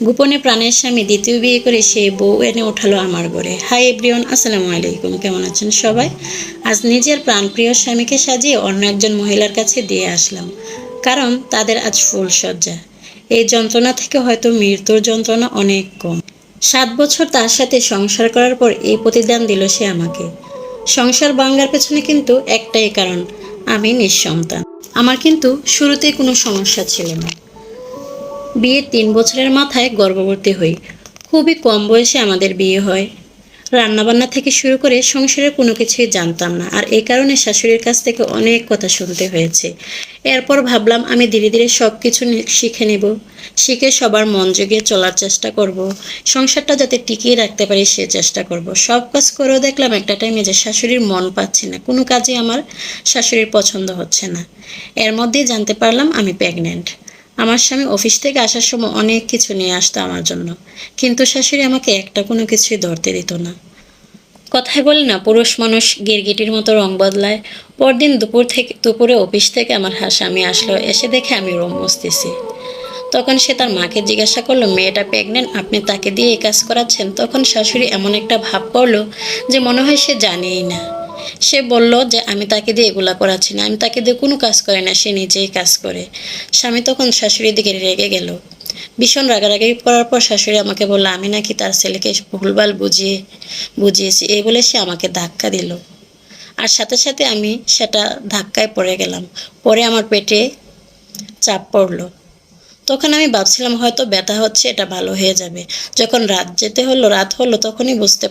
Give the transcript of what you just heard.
গোপনে প্রাণের স্বামী দ্বিতীয় বিয়ে করে সে বউ এনে ওঠালো আমার ঘরে হাই এভরিওয়ান, আসসালামু আলাইকুম। কেমন আছেন সবাই? আজ নিজের প্রাণপ্রিয় স্বামীকে সাজিয়ে অন্য একজন মহিলার কাছে দিয়ে আসলাম। কারণ তাদের আজ ফুল সজ্জা এই যন্ত্রণা থেকে হয়তো মৃত্যুর যন্ত্রণা অনেক কম। সাত বছর তার সাথে সংসার করার পর এই প্রতিদান দিল সে আমাকে। সংসার ভাঙ্গার পেছনে কিন্তু একটাই কারণ, আমি নিঃসন্তান। আমার কিন্তু শুরুতেই কোনো সমস্যা ছিল না। বিয়ের তিন বছরের মাথায় গর্ভবতী হই। খুবই কম বয়সে আমাদের বিয়ে হয়। রান্নাবান্না থেকে শুরু করে সংসারের কোনো কিছুই জানতাম না আর এই কারণে শাশুড়ির কাছ থেকে অনেক কথা শুনতে হয়েছে। এরপর ভাবলাম আমি ধীরে ধীরে সব কিছু শিখে নেব। শিখে সবার মন জুগিয়ে চলার চেষ্টা করব। সংসারটা যাতে টিকিয়ে রাখতে পারি সে চেষ্টা করব। সব কাজ করেও দেখলাম একটা টাইমে যে শাশুড়ির মন পাচ্ছি না। কোনো কাজে আমার শাশুড়ির পছন্দ হচ্ছে না। এর মধ্যেই জানতে পারলাম আমি প্রেগনেন্ট আমার স্বামী অফিস থেকে আসার সময় অনেক কিছু নিয়ে আসতো আমার জন্য। কিন্তু শাশুড়ি আমাকে একটা কোনো কিছুই ধরতে দিত না। কথায় বলি না, পুরুষ মানুষ গিরগিটির মতো রং বদলায়। পরদিন দুপুর থেকে দুপুরে অফিস থেকে আমার স্বামী আসলো, এসে দেখে আমি রোম বসতেছি তখন সে তার মাকে জিজ্ঞাসা করল, মেয়েটা প্রেগনেন্ট, আপনি তাকে দিয়ে এই কাজ করাচ্ছেন? তখন শাশুড়ি এমন একটা ভাব করল যে মনে হয় সে জানেই না। সে বলল যে, আমি তাকে দিয়ে এগুলা করাচ্ছি না। আমি তাকে দিয়ে কোনো কাজ করে না, সে নিজেই কাজ করে। স্বামী তখন শাশুড়ির দিকে রেগে গেল। ভীষণ রাগারাগি করার পর শাশুড়ি আমাকে বলল, আমি নাকি তার ছেলেকে ভুলভাল বুঝিয়ে, বুঝিয়েছি। এই বলে সে আমাকে ধাক্কা দিল। আর সাথে সাথে আমি সেটা ধাক্কায় পড়ে গেলাম। পরে আমার পেটে চাপ পড়ল। তখন আমি ভাবছিলাম, হয়তো ব্যথা হচ্ছে, এটা ভালো হয়ে যাবে। যখন রাত যেতে হলো, রাত হলো, তখনই বুঝতে